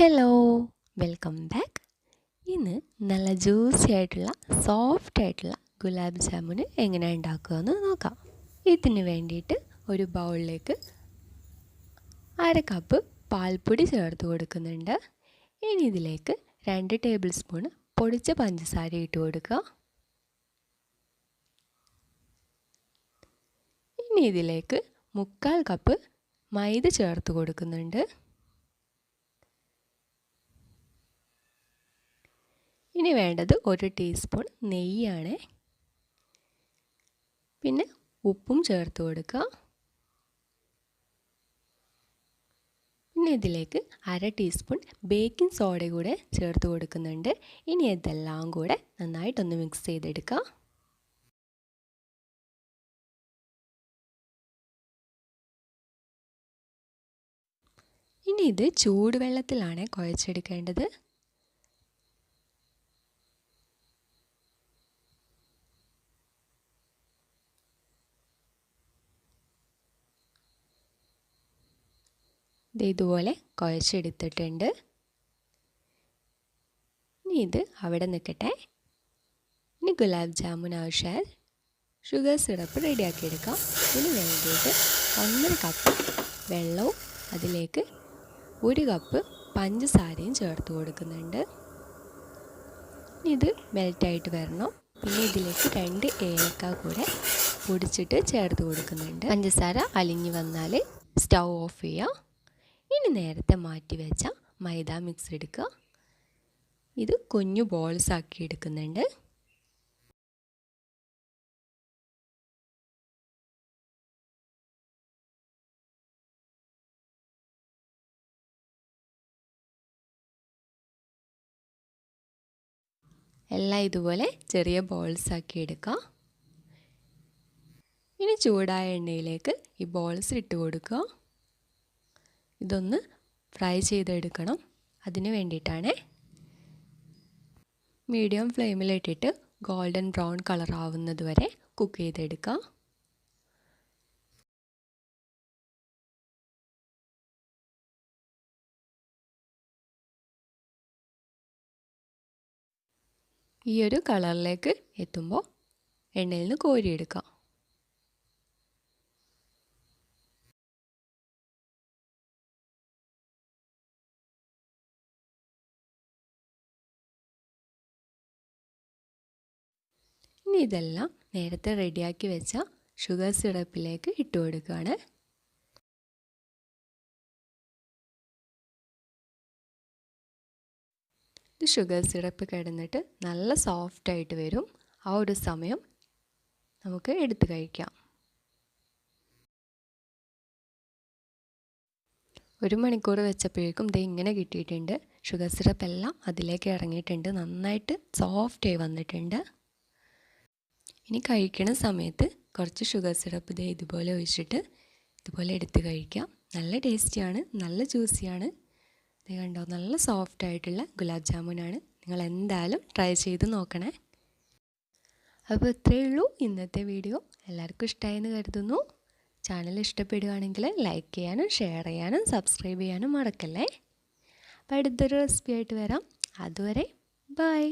Hello welcome back ഇന്ന് നല്ല juicy ആയിട്ടുള്ള സോഫ്റ്റ് ആയിട്ടുള്ള ഗുലാബ് ജാമുന് എങ്ങനെ ഉണ്ടാക്കുകയെന്ന് നോക്കാം. ഇതിന് വേണ്ടിയിട്ട് ഒരു ബൗളിലേക്ക് അര കപ്പ് പാൽപ്പൊടി ചേർത്ത് കൊടുക്കുന്നുണ്ട്. ഇനി ഇതിലേക്ക് രണ്ട് ടേബിൾ സ്പൂൺ പൊടിച്ച പഞ്ചസാര ഇട്ട് കൊടുക്കുക. ഇനി ഇതിലേക്ക് മുക്കാൽ കപ്പ് മൈദ ചേർത്ത് കൊടുക്കുന്നുണ്ട്. ഇനി വേണ്ടത് ഒരു ടീസ്പൂൺ നെയ്യാണ്. പിന്നെ ഉപ്പും ചേർത്ത് കൊടുക്കുക. പിന്നെ ഇതിലേക്ക് അര ടീസ്പൂൺ ബേക്കിംഗ് സോഡ കൂടെ ചേർത്ത് കൊടുക്കുന്നുണ്ട്. ഇനി ഇതെല്ലാം കൂടെ നന്നായിട്ടൊന്ന് മിക്സ് ചെയ്തെടുക്കുക. ഇനി ഇത് ചൂടുവെള്ളത്തിലാണ് കുഴച്ചെടുക്കേണ്ടത്. ഇത് ഇതുപോലെ കുഴച്ചെടുത്തിട്ടുണ്ട്. ഇനി ഇത് അവിടെ നിൽക്കട്ടെ. ഇനി ഗുലാബ് ജാമുൻ ആവശ്യമായാൽ ഷുഗർ സിറപ്പ് റെഡിയാക്കി എടുക്കാം ഇതിന് വേണ്ടിയിട്ട് ഒന്നര കപ്പ് വെള്ളവും അതിലേക്ക് ഒരു കപ്പ് പഞ്ചസാരയും ചേർത്ത് കൊടുക്കുന്നുണ്ട്. ഇത് മെൽറ്റായിട്ട് വരണം. പിന്നെ ഇതിലേക്ക് രണ്ട് ഏലക്ക കൂടെ പൊടിച്ചിട്ട് ചേർത്ത് കൊടുക്കുന്നുണ്ട്. പഞ്ചസാര അലിഞ്ഞ് വന്നാൽ സ്റ്റൗ ഓഫ് ചെയ്യുക ഇനി നേരത്തെ മാറ്റി വെച്ച മൈദ മിക്സ് എടുക്കുക. ഇത് കുഞ്ഞു ബോൾസ് ആക്കി എടുക്കുന്നുണ്ട്. എല്ലാം ഇതുപോലെ ചെറിയ ബോൾസ് ആക്കി എടുക്കാം ഇനി ചൂടായ എണ്ണയിലേക്ക് ഈ ബോൾസ് ഇട്ട് കൊടുക്കുക. ഇതൊന്ന് ഫ്രൈ ചെയ്തെടുക്കണം. അതിന് വേണ്ടിയിട്ടാണ് മീഡിയം ഫ്ലെയിമിലിട്ടിട്ട് ഗോൾഡൻ ബ്രൗൺ കളർ ആവുന്നത് വരെ കുക്ക് ചെയ്തെടുക്കാം. ഈ ഒരു കളറിലേക്ക് എത്തുമ്പോൾ എണ്ണയിൽ നിന്ന് കോരിയെടുക്കാം. ഇനി ഇതെല്ലാം നേരത്തെ റെഡിയാക്കി വെച്ച ഷുഗർ സിറപ്പിലേക്ക് ഇട്ട് കൊടുക്കുകയാണ്. ഇത് ഷുഗർ സിറപ്പ് കിടന്നിട്ട് നല്ല സോഫ്റ്റായിട്ട് വരും. ആ ഒരു സമയം നമുക്ക് എടുത്ത് കഴിക്കാം. ഒരു മണിക്കൂർ വെച്ചപ്പോഴേക്കും ഇത് ഇങ്ങനെ കിട്ടിയിട്ടുണ്ട്. ഷുഗർ സിറപ്പ് എല്ലാം അതിലേക്ക് ഇറങ്ങിയിട്ടുണ്ട്. നന്നായിട്ട് സോഫ്റ്റായി വന്നിട്ടുണ്ട്. ഇനി കഴിക്കണ സമയത്ത് കുറച്ച് ഷുഗർ സിറപ്പ് ഇതേ ഇതുപോലെ ഒഴിച്ചിട്ട് ഇതുപോലെ എടുത്ത് കഴിക്കാം. നല്ല ടേസ്റ്റിയാണ് നല്ല ജ്യൂസിയാണ് ഇത് കണ്ടോ നല്ല സോഫ്റ്റ് ആയിട്ടുള്ള ഗുലാബ് ജാമുനാണ്. നിങ്ങൾ എന്തായാലും ട്രൈ ചെയ്ത് നോക്കണേ. അപ്പോൾ ഇത്രയേ ഉള്ളൂ ഇന്നത്തെ വീഡിയോ എല്ലാവർക്കും ഇഷ്ടമായെന്ന് കരുതുന്നു. ചാനൽ ഇഷ്ടപ്പെടുകയാണെങ്കിൽ ലൈക്ക് ചെയ്യാനും ഷെയർ ചെയ്യാനും സബ്സ്ക്രൈബ് ചെയ്യാനും മറക്കല്ലേ. അപ്പോൾ അടുത്തൊരു റെസിപ്പി ആയിട്ട് വരാം. അതുവരെ ബൈ